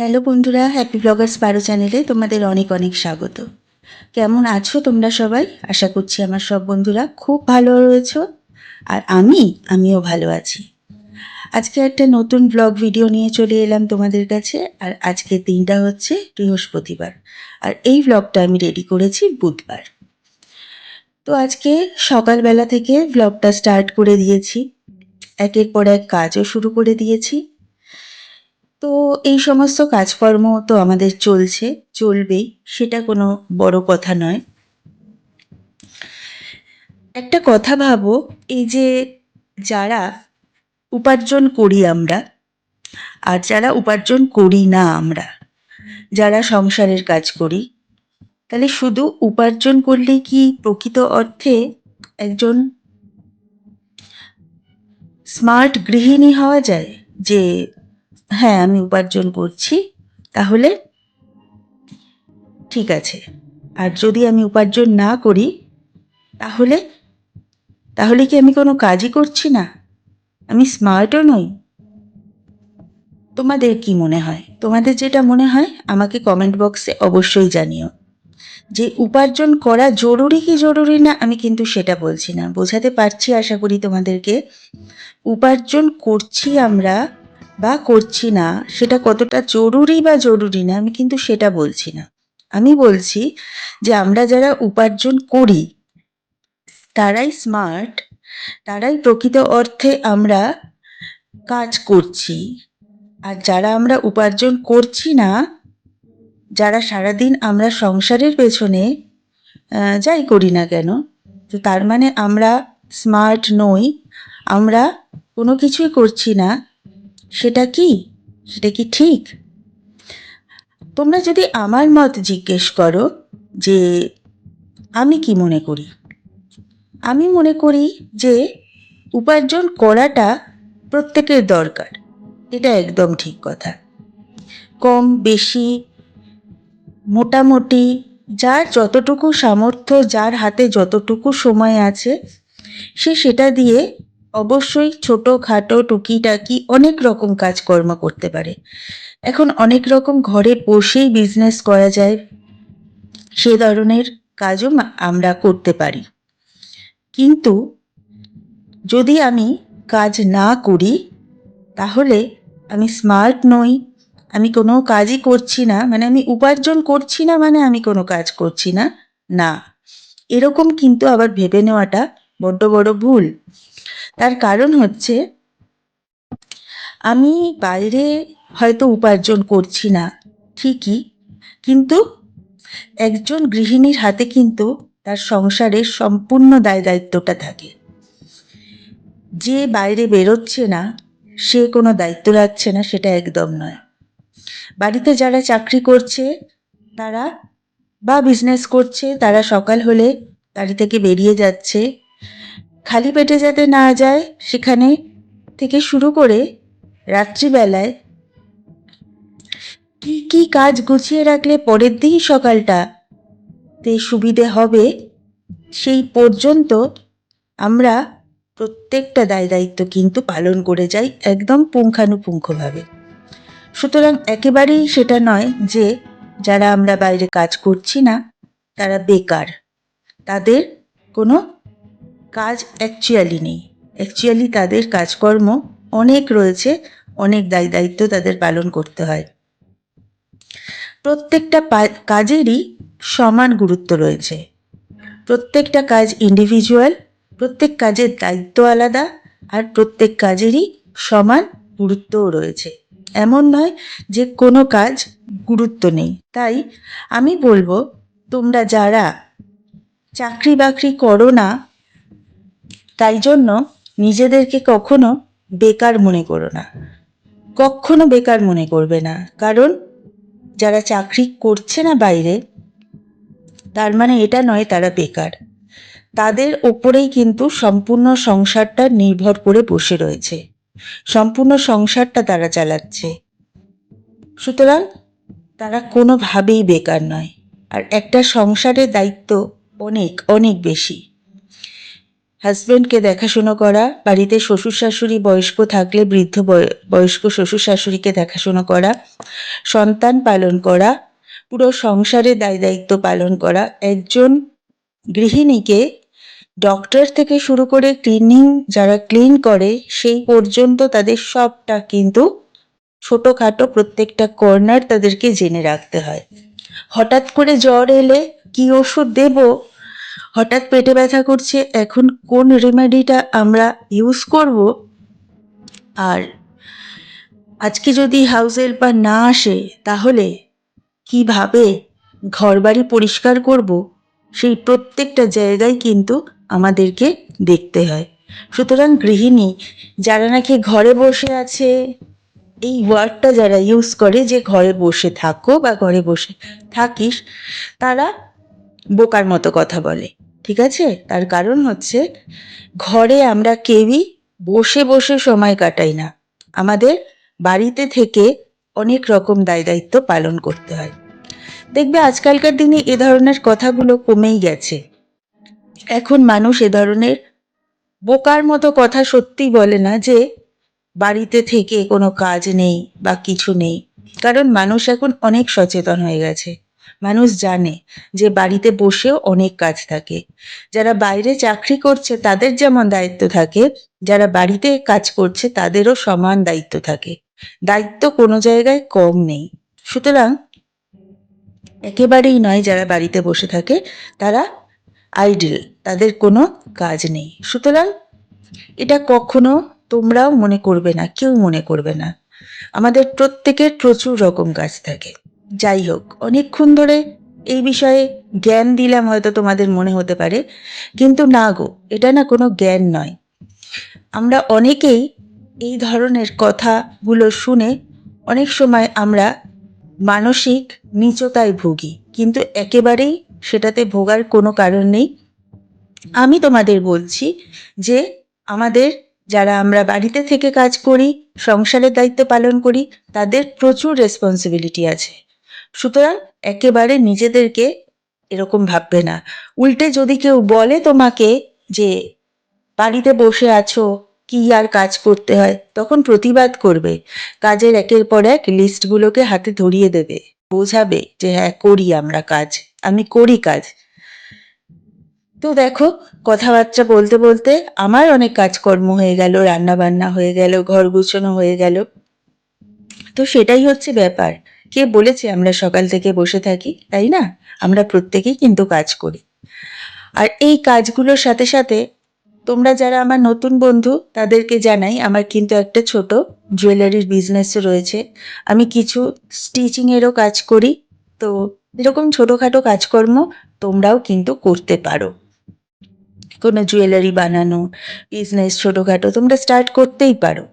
Hello বন্ধুরা happy Bloggers বারো চ্যানেলে তোমাদের অনেক অনেক স্বাগত। কেমন আছো তোমরা সবাই? আশা করছি আমার সব বন্ধুরা খুব ভালো রয়েছো আর আমি, আমিও ভালো আছি। আজকে একটা নতুন ব্লগ ভিডিও নিয়ে চলে এলাম তোমাদের কাছে আর আজকে দিনটা হচ্ছে বৃহস্পতিবার আর এই ব্লগটা আমি রেডি করেছি বুধবার। তো আজকে সকালবেলা থেকে ব্লগটা স্টার্ট করে দিয়েছি। একের পর এক কাজও শুরু করে দিয়েছি। তো এই সমস্ত কাজকর্ম তো আমাদের চলছে, চলবেই, সেটা কোনো বড় কথা নয়। একটা কথা ভাবো, এই যে যারা উপার্জন করি আমরা, আর যারা উপার্জন করি না আমরা, যারা সংসারের কাজ করি, তাহলে শুধু উপার্জন করলে কি প্রকৃত অর্থে একজন স্মার্ট গৃহিণী হওয়া যায়? যে হ্যাঁ আমি উপার্জন করছি। তাহলে ঠিক আছে। আর যদি আমি উপার্জন না করি, তাহলে তাহলে কি আমি কোনো কাজই করছি না? আমি স্মার্টও নই। তোমাদের কি মনে হয়? তোমাদের যেটা মনে হয়, আমাকে কমেন্ট বক্সে অবশ্যই জানিও। যে উপার্জন করা জরুরি কি জরুরি না, আমি কিন্তু সেটা বলছি না। বোঝাতে পারছি আশা করি তোমাদেরকে। উপার্জন করছি আমরা বা করছি না, সেটা কতটা জরুরি বা জরুরি না, আমি কিন্তু সেটা বলছি না। আমি বলছি যে আমরা যারা উপার্জন করি, তারাই স্মার্ট তারাই প্রকৃত অর্থে আমরা কাজ করছি। আর যারা আমরা উপার্জন করছি না, যারা সারাদিন আমরা সংসারের পেছনে যাই করি না কেন, তো তার মানে আমরা স্মার্ট নই, আমরা কোনো কিছুই করছি না সেটা কি? সেটা কি ঠিক? তোমরা যদি আমার মত জিজ্ঞেস করো যে আমি কি মনে করি? আমি মনে করি যে উপার্জন করাটা প্রত্যেকের দরকার। এটা একদম ঠিক কথা। কম, বেশি, মোটামুটি, যার যতটুকু সামর্থ্য, যার হাতে যতটুকু সময় আছে, সে সেটা দিয়ে অবশ্যই ছোট খাটো টুকিটাকি অনেক রকম কাজকর্ম করতে পারে। এখন অনেক রকম ঘরে বসেই বিজনেস করা যায়। সে ধরনের কাজও আমরা করতে পারি। কিন্তু যদি আমি কাজ না করি, তাহলে আমি স্মার্ট নই। আমি কোনো কাজই করছি না। মানে আমি উপার্জন করছি না মানে আমি কোনো কাজ করছি না। না। এরকম কিন্তু আবার ভেবে নেওয়াটা বড্ড বড় ভুল। তার কারণ হচ্ছে আমি বাইরে হয়তো উপার্জন করছি না, ঠিকই, কিন্তু একজন গৃহিণীর হাতে কিন্তু তার সংসারের সম্পূর্ণ দায় দায়িত্বটা থাকে। যে বাইরে বেরোচ্ছে না, সে কোনো দায়িত্ব রাখছে না, সেটা একদম নয়। বাড়িতে যারা চাকরি করছে, তারা বা বিজনেস করছে, তারা সকাল হলে বাড়ি থেকে বেরিয়ে যাচ্ছে খালি পেটে যাতে না যায়, সেখানে থেকে শুরু করে রাত্রিবেলায় কি কি কাজ গুছিয়ে রাখলে পরের দিন সকালটা তে সুবিধে হবে, সেই পর্যন্ত আমরা প্রত্যেকটা দায় দায়িত্ব কিন্তু পালন করে যাই একদম পুঙ্খানুপুঙ্খভাবে। সুতরাং একেবারেই সেটা নয় যে যারা আমরা বাইরে কাজ করছি না, তারা বেকার। তাদের কোনো কাজ অ্যাকচুয়ালি নেই। অ্যাকচুয়ালি তাদের কাজকর্ম অনেক রয়েছে, অনেক দায় দায়িত্ব তাদের পালন করতে হয়। প্রত্যেকটা কাজেরই সমান গুরুত্ব রয়েছে। প্রত্যেকটা কাজ ইন্ডিভিজুয়াল প্রত্যেক কাজের দায়িত্ব আলাদা আর প্রত্যেক কাজেরই সমান গুরুত্বও রয়েছে। এমন নয় যে কোনো কাজ গুরুত্ব নেই। তাই আমি বলব, তোমরা যারা চাকরি বাকরি করো না তাই জন্য নিজেদেরকে কখনো বেকার মনে করো না। কখনো বেকার মনে করবে না। কারণ যারা চাকরি করছে না বাইরে, তার মানে এটা নয় তারা বেকার। তাদের ওপরেই কিন্তু সম্পূর্ণ সংসারটা নির্ভর করে বসে রয়েছে। সম্পূর্ণ সংসারটা তারা চালাচ্ছে। সুতরাং তারা কোনোভাবেই বেকার নয়। আর একটা সংসারের দায়িত্ব অনেক অনেক বেশি। হাজবেন্ডকে দেখাশুনো করা, বাড়িতে শ্বশুর শাশুড়ি বয়স্ক থাকলে বৃদ্ধ বয়- বয়স্ক শ্বশুর শাশুড়িকে দেখাশুনো করা, সন্তান পালন করা, পুরো সংসারে দায় দায়িত্ব পালন করা। একজন গৃহিণীকে ডক্টর থেকে শুরু করে ক্লিনিং যারা ক্লিন করে, সেই পর্যন্ত তাদের সবটা কিন্তু ছোটোখাটো প্রত্যেকটা কর্নার তাদেরকে জেনে রাখতে হয়। হঠাৎ করে জ্বর এলে কি ওষুধ দেব? হঠাৎ পেটে ব্যথা করছে, এখন কোন রেমেডিটা আমরা ইউজ করব? আর আজকে যদি হাউস হেল্পার না আসে, তাহলে কীভাবে ঘরবাড়ি পরিষ্কার করব? সেই প্রত্যেকটা জায়গায় কিন্তু আমাদেরকে দেখতে হয়। সুতরাং গৃহিণী, যারা নাকি ঘরে বসে আছে, এই ওয়ার্ডটা যারা ইউজ করে যে ঘরে বসে থাকো বা ঘরে বসে থাকিস, তারা বোকার মতো কথা বলে, ঠিক আছে? তার কারণ হচ্ছে, ঘরে আমরা কেউই বসে বসে সময় কাটাই না। আমাদের বাড়িতে থেকে অনেক রকম দায় দায়িত্ব পালন করতে হয়। দেখবে আজকালকার দিনে এ ধরনের কথাগুলো কমেই গেছে। এখন মানুষ এ ধরনের বোকার মতো কথা সত্যি বলে না যে, বাড়িতে থেকে কোনো কাজ নেই বা কিছু নেই। কারণ মানুষ এখন অনেক সচেতন হয়ে গেছে। মানুষ জানে যে বাড়িতে বসেও অনেক কাজ থাকে। যারা বাইরে চাকরি করছে তাদের যেমন দায়িত্ব থাকে, যারা বাড়িতে কাজ করছে তাদেরও সমান দায়িত্ব থাকে। দায়িত্ব কোনো জায়গায় কম নেই। সুতরাং একেবারেই নয় যারা বাড়িতে বসে থাকে, তারা আইডল তাদের কোনো কাজ নেই। সুতরাং এটা কখনো তোমরাও মনে করবে না, কেউ মনে করবে না। আমাদের প্রত্যেকের প্রচুর রকম কাজ থাকে। যাই হোক, অনেকক্ষণ ধরে এই বিষয়ে জ্ঞান দিলাম হয়তো তোমাদের মনে হতে পারে, কিন্তু না গো, এটা না কোনো জ্ঞান নয়। আমরা অনেকেই এই ধরনের কথাগুলো শুনে অনেক সময় আমরা মানসিক নিচতায় ভুগি, কিন্তু একেবারেই সেটাতে ভোগার কোনো কারণ নেই। আমি তোমাদের বলছি যে আমাদের যারা আমরা বাড়িতে থেকে কাজ করি, সংসারের দায়িত্ব পালন করি, তাদের প্রচুর রেসপন্সিবিলিটি আছে। সুতরাং একেবারে নিজেদেরকে এরকম ভাববে না। উল্টে যদি কেউ বলে তোমাকে যে, বাড়িতে বসে আছো, কি আর কাজ করতে হয়, তখন প্রতিবাদ করবে। কাজের একের পর এক লিস্টগুলোকে হাতে ধরিয়ে দেবে। বোঝাবে যে হ্যাঁ করি আমরা কাজ, আমি করি কাজ। তো দেখো, কথাবার্তা বলতে বলতে আমার অনেক কাজকর্ম হয়ে গেল রান্না বান্না হয়ে গেল, ঘর গুছানো হয়ে গেল। তো সেটাই হচ্ছে ব্যাপার। কে বলেছে আমরা সকাল থেকে বসে থাকি, তাই না? আমরা প্রত্যেকেই কিন্তু কাজ করি। আর এই কাজগুলোর সাথে সাথে তোমরা যারা আমার নতুন বন্ধু, তাদেরকে জানাই আমার কিন্তু একটা ছোট জুয়েলারির বিজনেস রয়েছে। আমি কিছু স্টিচিংয়েরও কাজ করি। তো এরকম ছোটোখাটো কাজকর্ম তোমরাও কিন্তু করতে পারো। কোনো জুয়েলারি বানানো বিজনেস ছোটোখাটো তোমরা স্টার্ট করতেই পারো।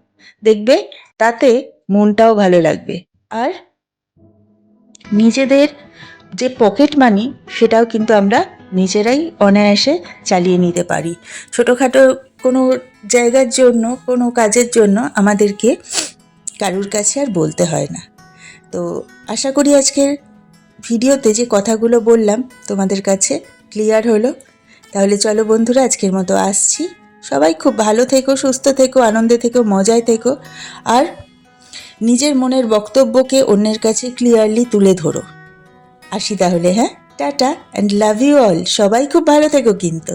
দেখবে তাতে মনটাও ভালো লাগবে। আর নিজেদের যে পকেট মানি সেটাও কিন্তু আমরা নিজেরাই অনায়াসে চালিয়ে নিতে পারি। ছোটোখাটো কোনো জায়গার জন্য, কোনো কাজের জন্য আমাদেরকে কারুর কাছে আর বলতে হয় না। তো আশা করি আজকের ভিডিওতে যে কথাগুলো বললাম তোমাদের কাছে ক্লিয়ার হলো। তাহলে চলো বন্ধুরা, আজকের মতো আসছি। সবাই খুব ভালো থেকো, সুস্থ থেকো, আনন্দে থেকো, মজায় থেকো। আর নিজের মনের বক্তব্যকে অন্যের কাছে ক্লিয়ারলি তুলে ধরো। আসি তাহলে হ্যাঁ? Tata and love you all সবাই খুব ভালো থেকো কিন্তু।